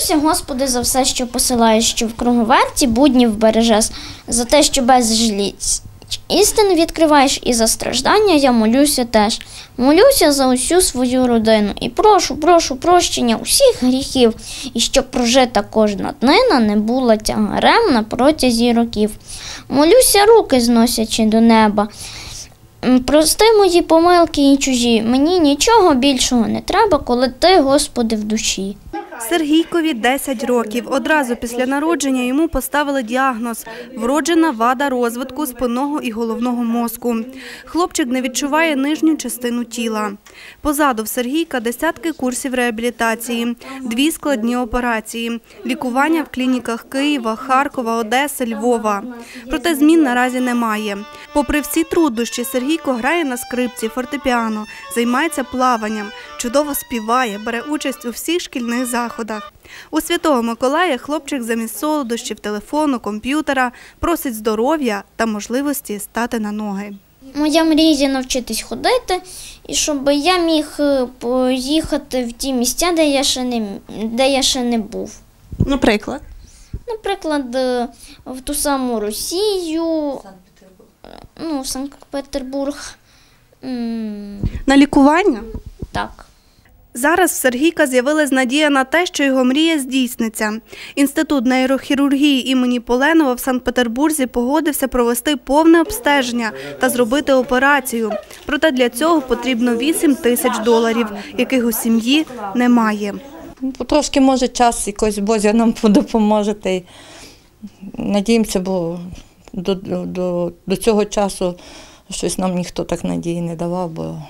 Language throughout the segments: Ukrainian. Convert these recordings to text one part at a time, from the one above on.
Молюся, Господи, за все, що посилаєш, що в круговерті буднів бережеш, за те, що без жліць. Істини відкриваєш і за страждання я молюся теж. Молюся за усю свою родину і прошу, прошу прощення усіх гріхів, і щоб прожита кожна днина не була тягарем на протязі років. Молюся, руки зносячи до неба. Прости мої помилки і чужі. Мені нічого більшого не треба, коли ти, Господи, в душі. Сергійкові 10 років. Одразу після народження йому поставили діагноз – вроджена вада розвитку спинного і головного мозку. Хлопчик не відчуває нижню частину тіла. Позаду в Сергійка десятки курсів реабілітації, дві складні операції, лікування в клініках Києва, Харкова, Одеси, Львова. Проте змін наразі немає. Попри всі труднощі, Сергійко грає на скрипці, фортепіано, займається плаванням, чудово співає, бере участь у всіх шкільних заходах. У Святого Миколая хлопчик замість солодощів, телефону, комп'ютера просить здоров'я та можливості стати на ноги. Моя мрія навчитись ходити, і щоб я міг е, поїхати в ті місця, де я ще не, де я ще не був. Наприклад. Наприклад, е, в ту саму Росію, е, ну, в Санкт-Петербург. На лікування Так. Зараз в Сергійка з'явилась надія на те, що його мрія здійсниться. Інститут нейрохірургії імені Поленова в Санкт-Петербурзі погодився провести повне обстеження та зробити операцію. Проте для цього потрібно 8 тисяч доларів, яких у сім'ї немає. Трошки може час якось Бозя нам допоможе. Надіємося, бо до, до, до цього часу щось нам ніхто так надії не давав, бо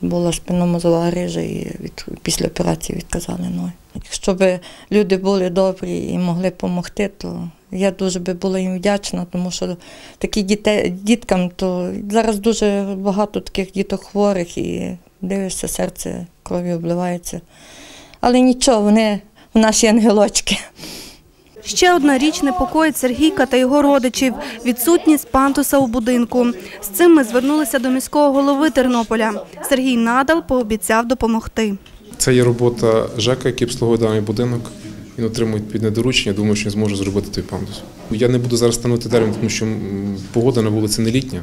була спинномозова грижа і від, після операції відказали ноги. Якщо б люди були добрі і могли допомогти, то я дуже би була їм вдячна, тому що такі діте, діткам, то зараз дуже багато таких діток хворих і дивишся, серце кров'ю обливається. Але нічого, вони в наші ангелочки. Ще одна річ непокоїть Сергійка та його родичів – відсутність пантуса у будинку. З цим ми звернулися до міського голови Тернополя. Сергій Надал пообіцяв допомогти. Це є робота ЖЕКа, який обслуговує даний будинок. Він отримує відповідне доручення. Думаю, що він зможе зробити той пандус. Я не буду зараз становити термін, тому що погода на вулиці не літня,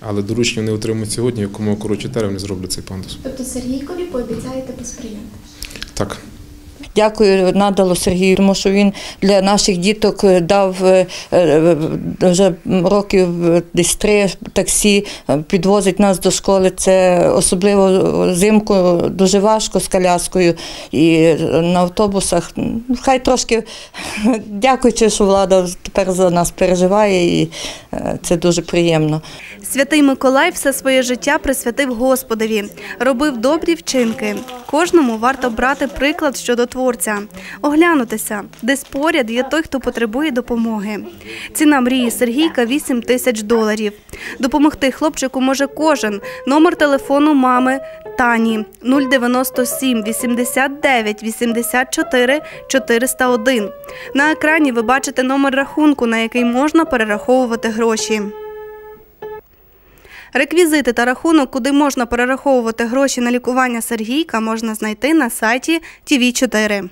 але доручення вони отримують сьогодні, якому коротший термін зроблять цей пандус. Тобто Сергійкові пообіцяєте посприяти? Так. Дякую надало Сергію, тому що він для наших діток дав е, е, вже років десь три таксі, е, підвозить нас до школи. Це особливо взимку дуже важко з коляскою і на автобусах. Хай трошки дякуючи, що влада тепер за нас переживає, і е, це дуже приємно. Святий Миколай все своє життя присвятив Господові, робив добрі вчинки. Кожному варто брати приклад щодо творця, оглянутися, десь поряд є той, хто потребує допомоги. Ціна мрії Сергійка 8 тисяч доларів. Допомогти хлопчику може кожен. Номер телефону мами Тані 097 89 84 401. На екрані ви бачите номер рахунку, на який можна перераховувати гроші. Реквізити та рахунок, куди можна перераховувати гроші на лікування Сергійка, можна знайти на сайті ТВ 4